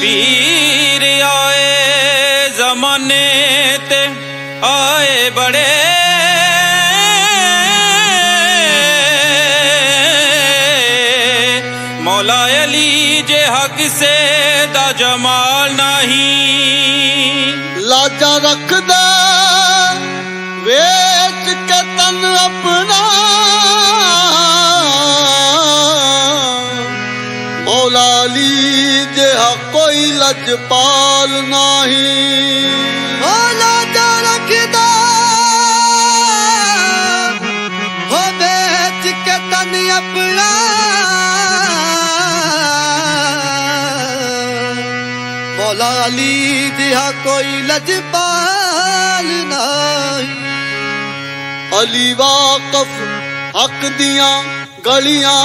ਪੀਰ ਆਏ ਜ਼ਮਾਨੇ ਤੇ ਆਏ ਬੜੇ ਕੋਈ ਲਜਪਾਲ ਨਹੀਂ। ਮੌਲਾ ਜਾ ਰੱਖਦਾ। ਹੋ ਵੇਚ ਕੇ ਤਨ ਆਪਣਾ। ਮੌਲਾ ਅਲੀ ਜਿਹਾ ਕੋਈ ਲਜਪਾਲ ਨਹੀਂ। ਅਲੀ ਵਾਕਫ ਹੱਕ ਦੀਆਂ ਗਲੀਆਂ।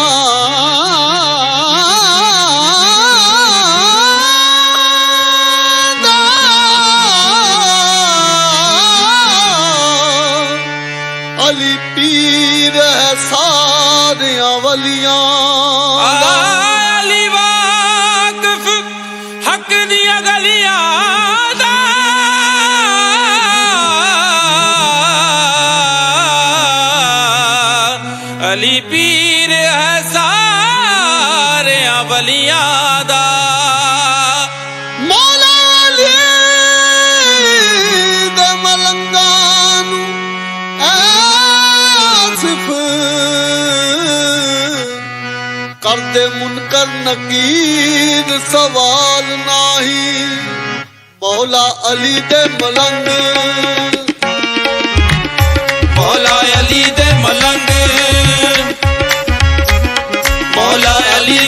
ਅਲੀ ਪੀਰ ਹੈ ਸਾਰਿਆਂ ਵਲੀਆਂ ਦਾ। ਕਰਦੇ ਮੁਨਕਰ ਨਕੀਰ ਸਵਾਲ ਨਹੀਂ। ਮੌਲਾ ਅਲੀ ਦੇ ਮਲੰਗ। ਮੌਲਾ ਅਲੀ ਦੇ ਮਲੰਗ। ਮੌਲਾ ਅਲੀ